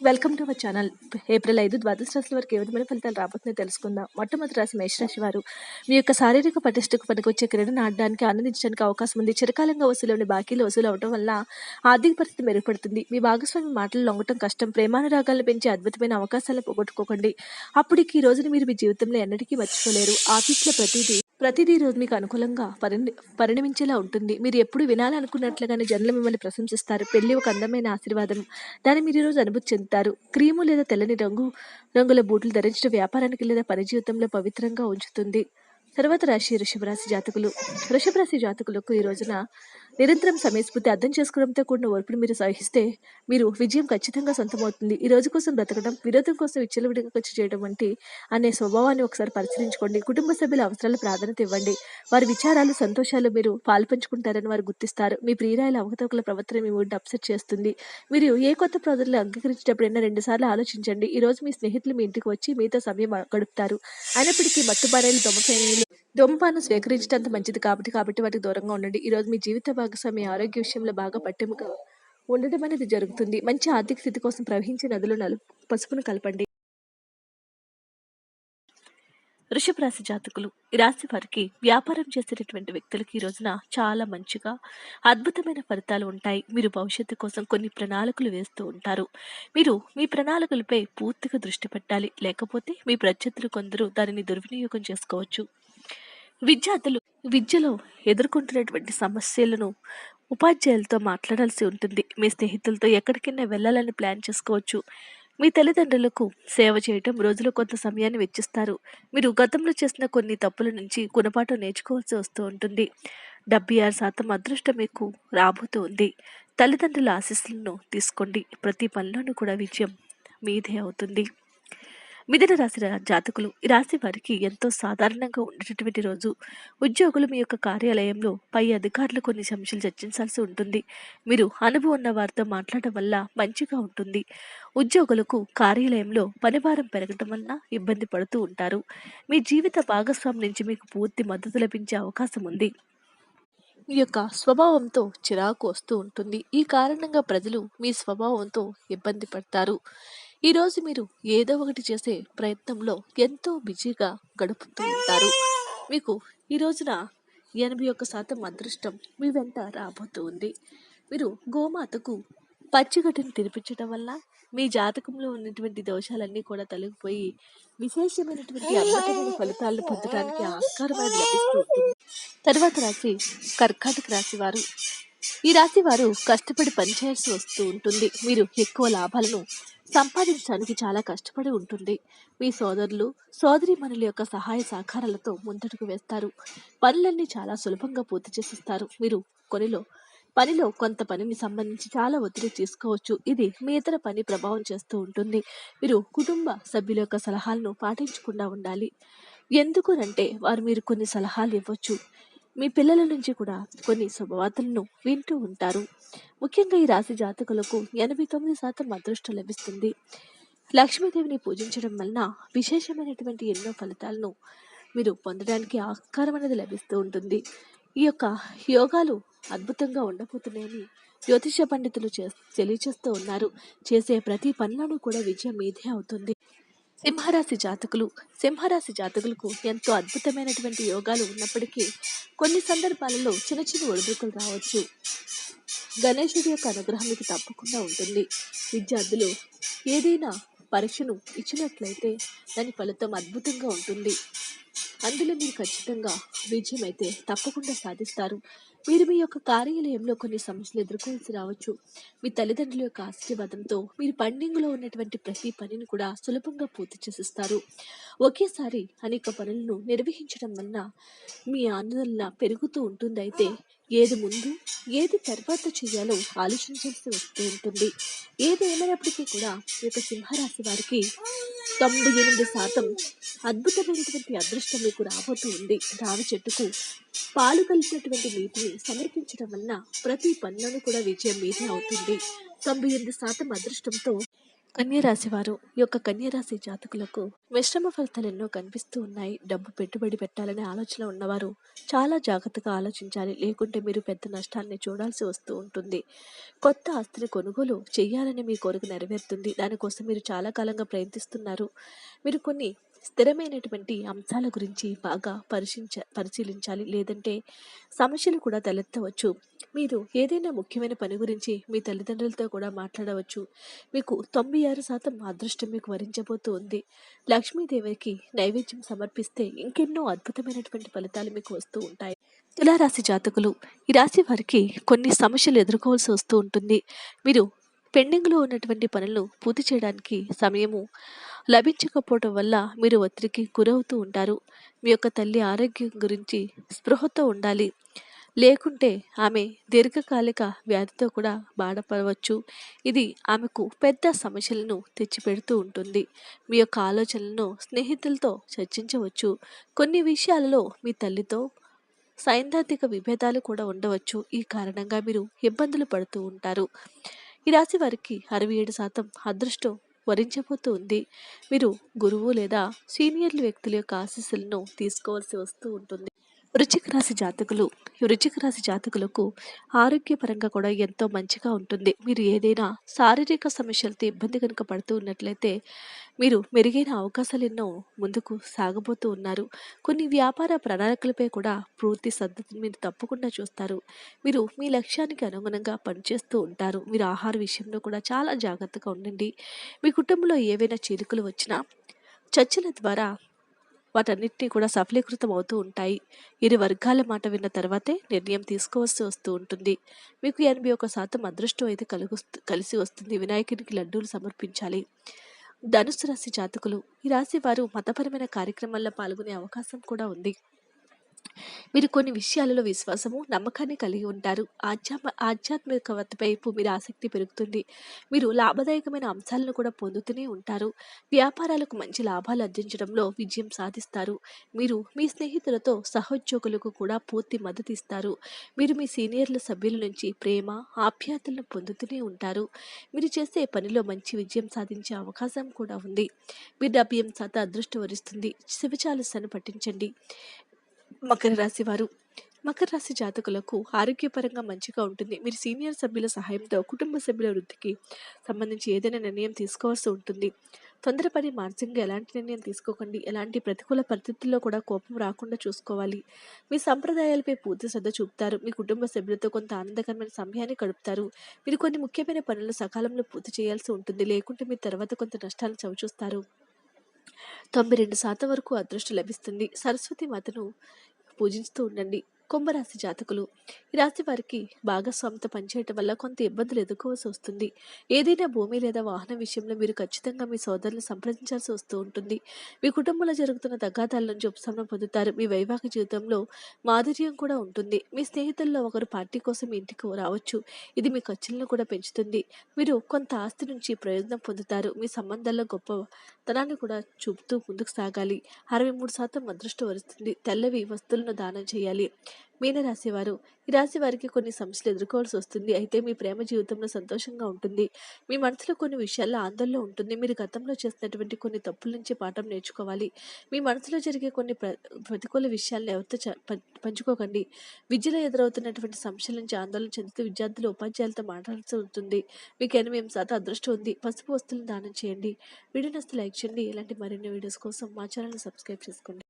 Welcome to our channel April ఐదు ద్వాదశ రాశుల వరకు ఏ విధమైన ఫలితాలు రాబోతున్నాయో తెలుసుకుందాం. మొట్టమొదటి రాశి మేషరాశి వారు మీ యొక్క శారీరక పటిష్టకు పనికొచ్చే క్రీడను ఆడడానికి ఆనందించడానికి అవకాశం ఉంది. చిరకాలంగా వసూలు బాకీలు వసూలు అవడం వల్ల ఆర్థిక పరిస్థితి మెరుగుపడుతుంది. మీ భాగస్వామి మాటలు లొంగటం కష్టం. ప్రేమానురాగాలను పెంచే అద్భుతమైన అవకాశాలను పోగొట్టుకోకండి. అప్పటికి ఈ రోజున మీరు మీ జీవితంలో ఎన్నటికీ మర్చిపోలేరు. ఆఫీస్లో ప్రతిదీ ప్రతిదీ రోజు మీకు అనుకూలంగా పరిణి పరిణమించేలా ఉంటుంది. మీరు ఎప్పుడు వినాలనుకున్నట్లుగానే జనులు మిమ్మల్ని ప్రశంసిస్తారు. పెళ్ళి ఒక అందమైన ఆశీర్వాదం. దాన్ని మీరు ఈరోజు అనుభూతి చెందుతారు. క్రీము లేదా తెల్లని రంగు రంగుల బూట్లు ధరించడం వ్యాపారానికి లేదా పని జీవితంలో పవిత్రంగా ఉంచుతుంది. తర్వాత రాశి వృషభరాశి జాతకులు. వృషభరాశి జాతకులకు ఈ రోజున నిరంతరం సమయస్ఫూర్తి అర్థం చేసుకోవడంతో కూడిన ఓర్పును మీరు సహిస్తే మీరు విజయం ఖచ్చితంగా సొంతమవుతుంది. ఈ రోజు కోసం బ్రతకడం విరోధం కోసం విచ్చలవిడిగా ఖర్చు చేయడం వంటి అనే స్వభావాన్ని ఒకసారి పరిశీలించుకోండి. కుటుంబ సభ్యుల అవసరాల ప్రాధాన్యత ఇవ్వండి. వారి విచారాలు సంతోషాలు మీరు పాల్పంచుకుంటారని వారు గుర్తిస్తారు. మీ ప్రియురాయల అవకతవకల ప్రవర్తన మీ మూడిని అప్సెట్ చేస్తుంది. మీరు ఏ కొత్త ప్రజలను అంగీకరించేటప్పుడైనా రెండుసార్లు ఆలోచించండి. ఈ రోజు మీ స్నేహితులు మీ ఇంటికి వచ్చి మీతో సమయం గడుపుతారు. అయినప్పటికీ మట్టుబారేలు దొమ్మపైనలు దొంపాను స్వీకరించడంత మంచిది కాబట్టి కాబట్టి వాటికి దూరంగా ఉండండి. ఈ రోజు మీ జీవిత భాగస్వామి ఆరోగ్య విషయంలో బాగా పట్టింపుగా ఉండడం అనేది జరుగుతుంది. మంచి ఆర్థిక స్థితి కోసం ప్రవహించే నదులు నలుపు పసుపును కలపండి. వృషభ రాశి జాతకులు ఈ రాశి వారికి వ్యాపారం చేసేటటువంటి వ్యక్తులకి ఈ రోజున చాలా మంచిగా అద్భుతమైన ఫలితాలు ఉంటాయి. మీరు భవిష్యత్తు కోసం కొన్ని ప్రణాళికలు వేస్తూ ఉంటారు. మీరు మీ ప్రణాళికలపై పూర్తిగా దృష్టి పెట్టాలి. లేకపోతే మీ ప్రత్యర్థులు కొందరు దానిని దుర్వినియోగం చేసుకోవచ్చు. విద్యార్థులు విద్యలో ఎదుర్కొంటున్నటువంటి సమస్యలను ఉపాధ్యాయులతో మాట్లాడాల్సి ఉంటుంది. మీ స్నేహితులతో ఎక్కడికైనా వెళ్ళాలని ప్లాన్ చేసుకోవచ్చు. మీ తల్లిదండ్రులకు సేవ చేయటం రోజులో కొంత సమయాన్ని వెచ్చిస్తారు. మీరు గతంలో చేసిన కొన్ని తప్పుల నుంచి గుణపాఠం నేర్చుకోవాల్సి వస్తూ ఉంటుంది. డెబ్బై ఆరు శాతం అదృష్టం మీకు రాబోతూ ఉంది. తల్లిదండ్రుల ఆశీస్సులను తీసుకోండి. ప్రతి పనిలోనూ కూడా విజయం మీదే అవుతుంది. మిథున రాశి జాతకులు. ఈ రాశి వారికి ఎంతో సాధారణంగా ఉండేటటువంటి రోజు. ఉద్యోగులు మీ యొక్క కార్యాలయంలో పై అధికారులు కొన్ని సమస్యలు చర్చించాల్సి ఉంటుంది. మీరు అనుభవం ఉన్న వారితో మాట్లాడటం వల్ల మంచిగా ఉంటుంది. ఉద్యోగులకు కార్యాలయంలో పనిభారం పెరగటం వలన ఇబ్బంది పడుతూ ఉంటారు. మీ జీవిత భాగస్వామి నుంచి మీకు పూర్తి మద్దతు లభించే అవకాశం ఉంది. మీ యొక్క స్వభావంతో చిరాకు వస్తూ ఉంటుంది. ఈ కారణంగా ప్రజలు మీ స్వభావంతో ఇబ్బంది పడతారు. ఈరోజు మీరు ఏదో ఒకటి చేసే ప్రయత్నంలో ఎంతో బిజీగా గడుపుతూ ఉంటారు. మీకు ఈ రోజున ఎనభై ఒక్క శాతం అదృష్టం మీ వెంట రాబోతూ ఉంది. మీరు గోమాతకు పచ్చిగడ్డిని తినిపించడం వల్ల మీ జాతకంలో ఉన్నటువంటి దోషాలన్నీ కూడా తొలగిపోయి విశేషమైనటువంటి అద్భుతమైన ఫలితాలను పొందడానికి ఆస్కారం అనేది లభిస్తూ ఉంటుంది. తర్వాత రాశి కర్కాటక రాశి వారు. ఈ రాశి వారు కష్టపడి పనిచేయాల్సి వస్తూ ఉంటుంది. మీరు ఎక్కువ లాభాలను సంపాదించడానికి చాలా కష్టపడి ఉంటుంది. మీ సోదరులు సోదరిమణుల యొక్క సహాయ సహకారాలతో ముందడుగు వేస్తారు. పనులన్నీ చాలా సులభంగా పూర్తి చేసిస్తారు. మీరు కొనిలో పనిలో కొంత పనిని సంబంధించి చాలా ఒత్తిడి తీసుకోవచ్చు. ఇది మీ ఇతర పని ప్రభావం చేస్తూ ఉంటుంది. మీరు కుటుంబ సభ్యుల యొక్క సలహాలను పాటించకుండా ఉండాలి. ఎందుకునంటే వారు మీరు కొన్ని సలహాలు ఇవ్వచ్చు. మీ పిల్లల నుంచి కూడా కొన్ని శుభవార్తలను వింటూ ఉంటారు. ముఖ్యంగా ఈ రాశి జాతకులకు ఎనభై తొమ్మిది శాతం అదృష్టం లభిస్తుంది. లక్ష్మీదేవిని పూజించడం వలన విశేషమైనటువంటి ఎన్నో ఫలితాలను మీరు పొందడానికి ఆస్కారం అనేది లభిస్తూ ఉంటుంది. ఈ యొక్క యోగాలు అద్భుతంగా ఉండబోతున్నాయని జ్యోతిష పండితులు చే తెలియచేస్తూ ఉన్నారు. చేసే ప్రతి పనిలోనూ కూడా విజయం మీదే అవుతుంది. సింహరాశి జాతకులు సింహరాశి జాతకులకు ఎంతో అద్భుతమైనటువంటి యోగాలు ఉన్నప్పటికీ కొన్ని సందర్భాలలో చిన్న చిన్న ఒడిదుడుకులు రావచ్చు. గణేశుడి యొక్క అనుగ్రహం మీకు తప్పకుండా ఉంటుంది. విద్యార్థులు ఏదైనా పరీక్షను ఇచ్చినట్లయితే దాని ఫలితం అద్భుతంగా ఉంటుంది. అందులో మీరు ఖచ్చితంగా విజయం అయితే తప్పకుండా సాధిస్తారు. మీరు మీ యొక్క కార్యాలయంలో కొన్ని సమస్యలు ఎదుర్కోవాల్సి రావచ్చు. మీ తల్లిదండ్రుల యొక్క ఆశీర్వాదంతో మీరు పండింగ్లో ఉన్నటువంటి ప్రతి పనిని కూడా సులభంగా పూర్తి చేసిస్తారు. ఒకేసారి అనేక పనులను నిర్వహించడం వలన మీ ఆందోళన పెరుగుతూ ఉంటుంది అయితే ఏది ముందు ఏది తర్వాత చేయాలో ఆలోచించాల్సి వస్తూ ఉంటుంది. ఏది ఏమైనప్పటికీ కూడా ఈ యొక్క సింహరాశి వారికి తొంభై ఎనిమిది శాతం అద్భుతమైనటువంటి అదృష్టం మీకు రాబోతూ ఉంది. రావి చెట్టుకు పాలు కలిపినటువంటి నీటిని సమర్పించడం వలన ప్రతి పనులను కూడా విజయం మీదే అవుతుంది. తొంభై ఎనిమిది శాతం అదృష్టంతో కన్యరాశి వారు ఈ యొక్క కన్యరాశి జాతకులకు మిశ్రమ ఫలితాలు ఎన్నో కనిపిస్తూ ఉన్నాయి. డబ్బు పెట్టుబడి పెట్టాలనే ఆలోచన ఉన్నవారు చాలా జాగ్రత్తగా ఆలోచించాలి. లేకుంటే మీరు పెద్ద నష్టాన్ని చూడాల్సి వస్తూ ఉంటుంది. కొత్త ఆస్తిని కొనుగోలు చేయాలని మీ కోరిక నెరవేరుతుంది. దానికోసం మీరు చాలా కాలంగా ప్రయత్నిస్తున్నారు. మీరు కొన్ని స్థిరమైనటువంటి అంశాల గురించి బాగా పరిశీలించ పరిశీలించాలి. లేదంటే సమస్యలు కూడా తలెత్తవచ్చు. మీరు ఏదైనా ముఖ్యమైన పని గురించి మీ తల్లిదండ్రులతో కూడా మాట్లాడవచ్చు. మీకు తొంభై ఆరు శాతం అదృష్టం మీకు వరించబోతూ ఉంది లక్ష్మీదేవికి నైవేద్యం సమర్పిస్తే ఇంకెన్నో అద్భుతమైనటువంటి ఫలితాలు మీకు వస్తూ ఉంటాయి. తులారాశి జాతకులు ఈ రాశి వారికి కొన్ని సమస్యలు ఎదుర్కోవాల్సి వస్తూ ఉంటుంది. మీరు పెండింగ్లో ఉన్నటువంటి పనులను పూర్తి చేయడానికి సమయము లభించకపోవటం వల్ల మీరు ఒత్తిడికి గురవుతూ ఉంటారు. మీ యొక్క తల్లి ఆరోగ్యం గురించి స్పృహతో ఉండాలి. లేకుంటే ఆమె దీర్ఘకాలిక వ్యాధితో కూడా బాధపడవచ్చు. ఇది ఆమెకు పెద్ద సమస్యలను తెచ్చిపెడుతూ ఉంటుంది. మీ యొక్క ఆలోచనలను స్నేహితులతో చర్చించవచ్చు. కొన్ని విషయాలలో మీ తల్లితో సైద్ధాంతిక విభేదాలు కూడా ఉండవచ్చు. ఈ కారణంగా మీరు ఇబ్బందులు పడుతూ ఉంటారు. ఈ రాశి వారికి అరవై ఏడు శాతం అదృష్టం వరించబోతూ ఉంది. మీరు గురువు లేదా సీనియర్లు వ్యక్తుల యొక్క ఆశీస్సులను తీసుకోవాల్సి వస్తూ ఉంటుంది. వృచ్చిక రాశి జాతకులు ఈ వృచ్చిక రాశి జాతకులకు ఆరోగ్యపరంగా కూడా ఎంతో మంచిగా ఉంటుంది. మీరు ఏదైనా శారీరక సమస్యలతో ఇబ్బంది కనుక పడుతూ ఉన్నట్లయితే మీరు మెరుగైన అవకాశాలు ఎన్నో ముందుకు సాగబోతూ ఉన్నారు. కొన్ని వ్యాపార ప్రణాళికలపై కూడా పూర్తి సద్దతిని మీరు తప్పకుండా చూస్తారు. మీరు మీ లక్ష్యానికి అనుగుణంగా పనిచేస్తూ ఉంటారు. మీరు ఆహార విషయంలో కూడా చాలా జాగ్రత్తగా ఉండండి. మీ కుటుంబంలో ఏవైనా చీలికలు వచ్చినా చర్చల ద్వారా వాటన్నిటినీ కూడా సఫలీకృతం అవుతూ ఉంటాయి. ఇరు వర్గాల మాట విన్న తర్వాతే నిర్ణయం తీసుకోవాల్సి వస్తూ ఉంటుంది. మీకు ఎనభై ఒక శాతం అదృష్టం అయితే కలుగు కలిసి వస్తుంది. వినాయకునికి లడ్డూలు సమర్పించాలి. ధనుసు రాశి జాతకులు. ఈ రాశి వారు మతపరమైన కార్యక్రమాల్లో పాల్గొనే అవకాశం కూడా ఉంది. మీరు కొన్ని విషయాలలో విశ్వాసము నమ్మకాన్ని కలిగి ఉంటారు. ఆధ్యాత్మ ఆధ్యాత్మికత వైపు మీరు ఆసక్తి పెరుగుతుంది. మీరు లాభదాయకమైన అంశాలను కూడా పొందుతూనే ఉంటారు. వ్యాపారాలకు మంచి లాభాలు అందించడంలో విజయం సాధిస్తారు. మీరు మీ స్నేహితులతో సహోద్యోగులకు కూడా పూర్తి మద్దతు ఇస్తారు. మీరు మీ సీనియర్ల సభ్యుల నుంచి ప్రేమ ఆప్యాయతలను పొందుతూనే ఉంటారు. మీరు చేసే పనిలో మంచి విజయం సాధించే అవకాశం కూడా ఉంది. మీ డబ్బియం శాతం అదృష్టం వరిస్తుంది. శివచాలస్యాన్ని పట్టించండి మకర రాశి వారు. మకర రాశి జాతకులకు ఆరోగ్యపరంగా మంచిగా ఉంటుంది. మీరు సీనియర్ సభ్యుల సహాయంతో కుటుంబ సభ్యుల వృద్ధికి సంబంధించి ఏదైనా నిర్ణయం తీసుకోవాల్సి ఉంటుంది. తొందరపడి మానసికంగా ఎలాంటి నిర్ణయం తీసుకోకండి. ఎలాంటి ప్రతికూల పరిస్థితుల్లో కూడా కోపం రాకుండా చూసుకోవాలి. మీ సంప్రదాయాలపై పూర్తి శ్రద్ధ చూపుతారు. మీ కుటుంబ సభ్యులతో కొంత ఆనందకరమైన సమయాన్ని గడుపుతారు. మీరు కొన్ని ముఖ్యమైన పనులు సకాలంలో పూర్తి చేయాల్సి ఉంటుంది. లేకుంటే మీ తర్వాత కొంత నష్టాలను చవిచూస్తారు. తొంభై రెండు శాతం వరకు అదృష్టం లభిస్తుంది. సరస్వతి మాతను పూజిస్తూ ఉండండి. కుంభరాశి జాతకులు. ఈ రాశి వారికి భాగస్వామితో పనిచేయటం వల్ల కొంత ఇబ్బందులు ఎదుర్కోవాల్సి వస్తుంది. ఏదైనా భూమి లేదా వాహనం విషయంలో మీరు ఖచ్చితంగా మీ సోదరులను సంప్రదించాల్సి వస్తూ ఉంటుంది. మీ కుటుంబంలో జరుగుతున్న తగాదాల నుంచి ఉపశమనం పొందుతారు. మీ వైవాహిక జీవితంలో మాధుర్యం కూడా ఉంటుంది. మీ స్నేహితుల్లో ఒకరు పార్టీ కోసం ఇంటికి రావచ్చు. ఇది మీ ఖర్చులను కూడా పెంచుతుంది. మీరు కొంత ఆస్తి నుంచి ప్రయోజనం పొందుతారు. మీ సంబంధాల్లో గొప్ప తనాన్ని కూడా చూపుతూ ముందుకు సాగాలి. అరవై మూడు శాతం అదృష్టం వరుస్తుంది. తెల్లవి వస్తువులను దానం చేయాలి. మీనరాశివారు ఈ రాశి వారికి కొన్ని సమస్యలు ఎదుర్కోవాల్సి వస్తుంది. అయితే మీ ప్రేమ జీవితంలో సంతోషంగా ఉంటుంది. మీ మనసులో కొన్ని విషయాల్లో ఆందోళన ఉంటుంది. మీరు గతంలో చేసినటువంటి కొన్ని తప్పుల నుంచి పాఠం నేర్చుకోవాలి. మీ మనసులో జరిగే కొన్ని ప్ర ప్రతికూల విషయాలను ఎవరితో చ- పంచుకోకండి. విద్యలో ఎదురవుతున్నటువంటి సమస్యల నుంచి ఆందోళన చెందుతూ విద్యార్థులు ఉపాధ్యాయులతో మాట్లాడాల్సి ఉంటుంది. మీకు ఎనిమిది శాతం అదృష్టం ఉంది. పసుపు వస్తువులను దానం చేయండి. వీడియో నస్తే లైక్ చేయండి. ఇలాంటి మరిన్ని వీడియోస్ కోసం మా ఛానల్ని సబ్స్క్రైబ్ చేసుకోండి.